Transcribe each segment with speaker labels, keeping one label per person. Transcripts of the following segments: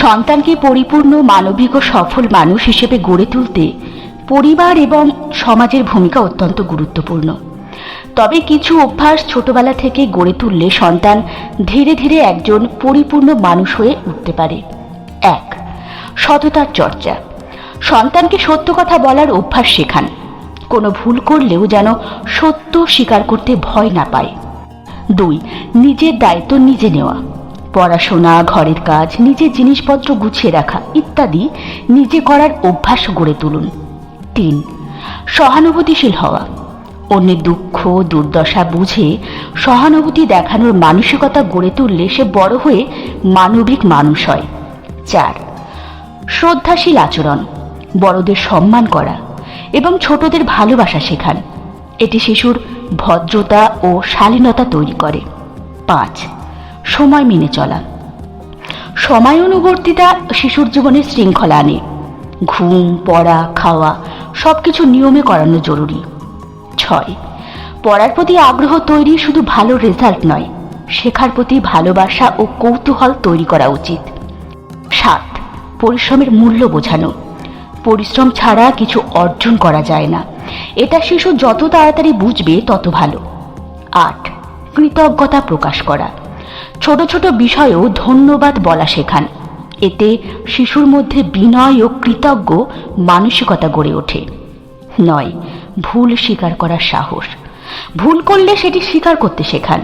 Speaker 1: সন্তানকে পরিপূর্ণ, মানবিক ও সফল মানুষ হিসেবে গড়ে তুলতে পরিবার এবং সমাজের ভূমিকা অত্যন্ত গুরুত্বপূর্ণ। তবে কিছু অভ্যাস ছোটবেলা থেকে গড়ে তুললে সন্তান ধীরে ধীরে একজন পরিপূর্ণ মানুষ হয়ে উঠতে পারে। এক, সততার চর্চা। সন্তানকে সত্য কথা বলার অভ্যাস শেখান। কোনো ভুল করলেও যেন সত্য স্বীকার করতে ভয় না পায়। দুই, নিজের দায়িত্ব নিজে নেওয়া। পড়াশোনা, ঘরের কাজ, নিজের জিনিসপত্র গুছিয়ে রাখা ইত্যাদি নিজে করার অভ্যাস গড়ে তুলুন। তিন, সহানুভূতিশীল হওয়া। অন্যের দুঃখ, দুর্দশা বুঝে সহানুভূতি দেখানোর মানসিকতা গড়ে তুললে সে বড় হয়ে মানবিক মানুষ হয়। চার, শ্রদ্ধাশীল আচরণ। বড়দের সম্মান করা এবং ছোটদের ভালোবাসা শেখান। এটি শিশুর ভদ্রতা ও শালীনতা তৈরি করে। পাঁচ সময় মেনে চলা। সময় অনুবর্তিতা শিশুর জীবনে শৃঙ্খলা আনে। ঘুম, পড়া, খাওয়া সব কিছু নিয়মে করানো জরুরি। ছয়, পড়ার প্রতি আগ্রহ তৈরি শুধু ভালো রেজাল্ট নয়, শেখার প্রতি ভালোবাসা ও কৌতূহল তৈরি করা উচিত। সাত, পরিশ্রমের মূল্য বোঝানো। পরিশ্রম ছাড়া কিছু অর্জন করা যায় না। এটা শিশু যত তাড়াতাড়ি বুঝবে তত ভালো। আট, কৃতজ্ঞতা প্রকাশ করা। ছোট ছোট বিষয়েও ধন্যবাদ বলা শেখান। এতে শিশুর মধ্যে বিনয় ও কৃতজ্ঞ মানসিকতা গড়ে ওঠে। নয়, ভুল স্বীকার করার সাহস। ভুল করলে সেটি স্বীকার করতে শেখান।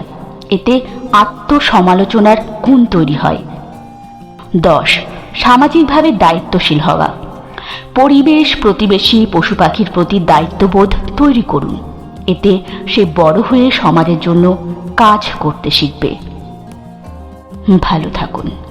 Speaker 1: এতে আত্মসমালোচনার গুণ তৈরি হয়। দশ, সামাজিকভাবে দায়িত্বশীল হওয়া। পরিবেশ, প্রতিবেশী, পশু পাখির প্রতি দায়িত্ববোধ তৈরি করুন। এতে সে বড় হয়ে সমাজের জন্য কাজ করতে শিখবে। ভালো থাকুন।